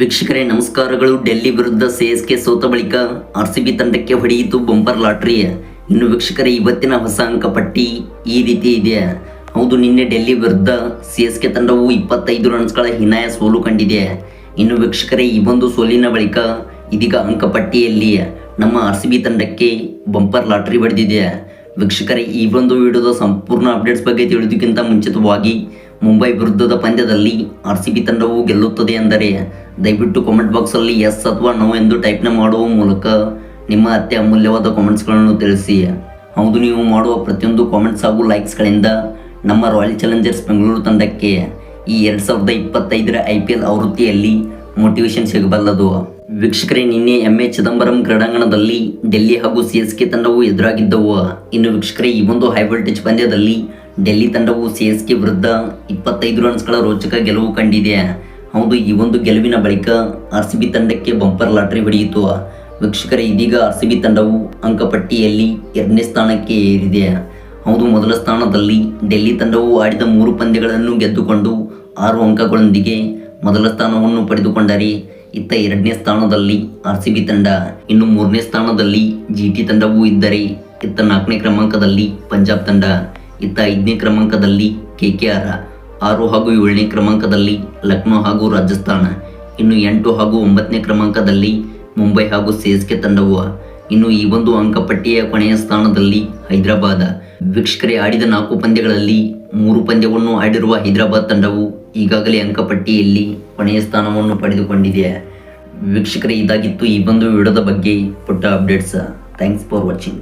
ವೀಕ್ಷಕರೇ, ನಮಸ್ಕಾರಗಳು. ಡೆಲ್ಲಿ ವಿರುದ್ಧ ಕೆ ಸೋತ ಬಳಿಕ ಆರ್ ಸಿ ಬಿ ತಂಡಕ್ಕೆ ಹೊಡೆಯಿತು ಬಂಪರ್ ಲಾಟ್ರಿ. ಇನ್ನು ವೀಕ್ಷಕರೇ, ಇವತ್ತಿನ ಹೊಸ ಅಂಕಪಟ್ಟಿ ಈ ರೀತಿ ಇದೆ. ಹೌದು, ನಿನ್ನೆ ಡೆಲ್ಲಿ ವಿರುದ್ಧ ಸಿ ಎಸ್ ಕೆ ತಂಡವು ಇಪ್ಪತ್ತೈದು ರನ್ಸ್ಗಳ ಹಿನಾಯ ಸೋಲು ಕಂಡಿದೆ. ಇನ್ನು ವೀಕ್ಷಕರೇ, ಈ ಒಂದು ಸೋಲಿನ ಬಳಿಕ ಇದೀಗ ಅಂಕಪಟ್ಟಿಯಲ್ಲಿ ನಮ್ಮ ಆರ್ ಸಿ ಬಿ ತಂಡಕ್ಕೆ ಬಂಪರ್ ಲಾಟ್ರಿ ಬಡಿದಿದೆ ವೀಕ್ಷಕರೇ, ಈ ಒಂದು ವಿಡಿಯೋದ ಸಂಪೂರ್ಣ ಅಪ್ಡೇಟ್ಸ್ ಬಗ್ಗೆ ತಿಳಿದಕ್ಕಿಂತ ಮುಂಚಿತವಾಗಿ ಮುಂಬೈ ವಿರುದ್ಧದ ಪಂದ್ಯದಲ್ಲಿ ಆರ್ ಸಿ ಬಿ ತಂಡವು ಗೆಲ್ಲುತ್ತದೆ ಎಂದರೆ ದಯವಿಟ್ಟು ಕಾಮೆಂಟ್ ಬಾಕ್ಸಲ್ಲಿ ಎಸ್ ಅಥವಾ ನೋ ಎಂದು ಟೈಪ್ನ ಮಾಡುವ ಮೂಲಕ ನಿಮ್ಮ ಅತ್ಯ ಅಮೂಲ್ಯವಾದ ಕಾಮೆಂಟ್ಸ್ಗಳನ್ನು ತಿಳಿಸಿ. ಹೌದು, ನೀವು ಮಾಡುವ ಪ್ರತಿಯೊಂದು ಕಾಮೆಂಟ್ಸ್ ಹಾಗೂ ಲೈಕ್ಸ್ಗಳಿಂದ ನಮ್ಮ ರಾಯಲ್ ಚಾಲೆಂಜರ್ಸ್ ಬೆಂಗಳೂರು ತಂಡಕ್ಕೆ ಈ ಎರಡು ಸಾವಿರದ ಇಪ್ಪತ್ತೈದರ ಐ ಪಿ ಎಲ್ ಆವೃತ್ತಿಯಲ್ಲಿ ಮೋಟಿವೇಶನ್ ಸಿಗಬಲ್ಲದು. ವೀಕ್ಷಕರೇ, ನಿನ್ನೆ ಎಂ ಎ ಚಿದಂಬರಂ ಕ್ರೀಡಾಂಗಣದಲ್ಲಿ ಡೆಲ್ಲಿ ಹಾಗೂ ಸಿ ಎಸ್ ಕೆ ತಂಡವು ಎದುರಾಗಿದ್ದವು. ಇನ್ನು ವೀಕ್ಷಕರೇ, ಈ ಒಂದು ಹೈ ವೋಲ್ಟೇಜ್ ಪಂದ್ಯದಲ್ಲಿ ಡೆಲ್ಲಿ ತಂಡವು ಸಿ ಎಸ್ ಕೆ ವಿರುದ್ಧ ಇಪ್ಪತ್ತೈದು ರನ್ಸ್ಗಳ ರೋಚಕ ಗೆಲುವು ಕಂಡಿದೆ. ಹೌದು, ಈ ಒಂದು ಗೆಲುವಿನ ಬಳಿಕ ಆರ್ ಸಿ ಬಿ ತಂಡಕ್ಕೆ ಬಂಪರ್ ಲಾಟ್ರಿ ಹೊಡೆಯಿತು. ವೀಕ್ಷಕರ, ಇದೀಗ ಆರ್ ಸಿ ಬಿ ತಂಡವು ಅಂಕಪಟ್ಟಿಯಲ್ಲಿ ಎರಡನೇ ಸ್ಥಾನಕ್ಕೆ ಏರಿದೆ. ಹೌದು, ಮೊದಲ ಸ್ಥಾನದಲ್ಲಿ ಡೆಲ್ಲಿ ತಂಡವು ಆಡಿದ ಮೂರು ಪಂದ್ಯಗಳನ್ನು ಗೆದ್ದುಕೊಂಡು ಆರು ಅಂಕಗಳೊಂದಿಗೆ ಮೊದಲ ಸ್ಥಾನವನ್ನು ಪಡೆದುಕೊಂಡರೆ ಇತ್ತ ಎರಡನೇ ಸ್ಥಾನದಲ್ಲಿ ಆರ್ ಸಿ ಬಿ ತಂಡ. ಇನ್ನು ಮೂರನೇ ಸ್ಥಾನದಲ್ಲಿ ಜಿ ಟಿ ತಂಡವೂ ಇದ್ದರೆ ಇತ್ತ ನಾಲ್ಕನೇ ಕ್ರಮಾಂಕದಲ್ಲಿ ಪಂಜಾಬ್ ತಂಡ. ಇತ್ತ ಐದನೇ ಕ್ರಮಾಂಕದಲ್ಲಿ ಕೆ ಕೆ ಆರ್, ಆರು ಹಾಗೂ ಏಳನೇ ಕ್ರಮಾಂಕದಲ್ಲಿ ಲಕ್ನೋ ಹಾಗೂ ರಾಜಸ್ಥಾನ, ಇನ್ನು ಎಂಟು ಹಾಗೂ ಒಂಬತ್ತನೇ ಕ್ರಮಾಂಕದಲ್ಲಿ ಮುಂಬೈ ಹಾಗೂ ಸೇಸ್ಕೆ ತಂಡವು, ಇನ್ನು ಈ ಒಂದು ಅಂಕಪಟ್ಟಿಯ ಕೊನೆಯ ಸ್ಥಾನದಲ್ಲಿ ಹೈದರಾಬಾದ್. ವೀಕ್ಷಕರೇ, ಆಡಿದ ನಾಲ್ಕು ಪಂದ್ಯಗಳಲ್ಲಿ ಮೂರು ಪಂದ್ಯವನ್ನು ಆಡಿರುವ ಹೈದರಾಬಾದ್ ತಂಡವು ಈಗಾಗಲೇ ಅಂಕಪಟ್ಟಿಯಲ್ಲಿ ಕೊನೆಯ ಸ್ಥಾನವನ್ನು ಪಡೆದುಕೊಂಡಿದೆ. ವೀಕ್ಷಕರೇ, ಇದಾಗಿತ್ತು ಈ ಒಂದು ವಿಡಿಯೋದ ಬಗ್ಗೆ ಪುಟ್ಟ ಅಪ್ಡೇಟ್ಸ್. Thanks for watching.